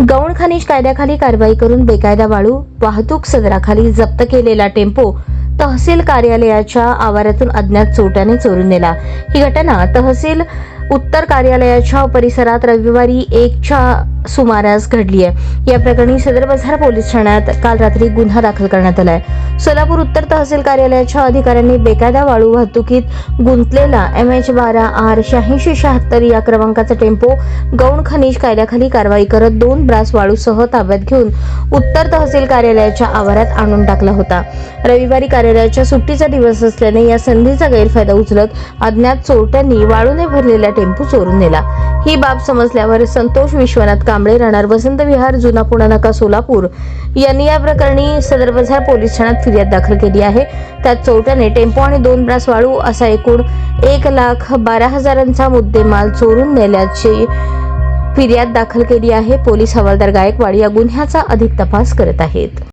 गौण खनिज कायद्याखाली कारवाई करून बेकायदा वाळू वाहतूक सदराखाली जप्त केलेला टेम्पो तहसील कार्यालयाच्या आवारातून अज्ञात चोट्याने चोरून नेला. ही घटना तहसील उत्तर कार्यालयाच्या परिसरात रविवारी एकच्या सुमारास घडली आहे या प्रकरणी सदर बाजार पोलीस ठाण्यात काल रात्री गुन्हा दाखल करण्यात आलाय. सोलापूर उत्तर तहसील कार्यालयाच्या अधिकाऱ्यांनी बेकायदा वाळू वाहतुकीत गुंतलेला एम एच बारा आर शहाऐंशी शहात्तर या क्रमांकाचा टेम्पो गौण खनिज कायद्याखाली कारवाई करत दोन ब्रास वाळूसह ताब्यात घेऊन उत्तर तहसील कार्यालयाच्या आवारात आणून टाकला होता. रविवारी कार्यालयाच्या सुट्टीचा दिवस असल्याने या संधीचा गैरफायदा उचलत अज्ञात चोरट्यांनी वाळूने भरलेला टेम्पो चोरून नेला. ही बाब समजल्यावर संतोष विश्वनाथ कांबळे राहणार. वसंत विहार जुना पुणा नाका सोलापूर यांनी या प्रकरणी सदर बाजार पोलीस ठाण्यात फिर्याद दाखल केली आहे. त्यात चोरट्याने टेम्पो आणि दोन ब्रास वाळू असा एकूण एक लाख बारा हजारांचा मुद्देमाल चोरून नेल्याची फिर्याद दाखल केली आहे. पोलीस हवालदार गायकवाड या गुन्ह्याचा अधिक तपास करत आहेत.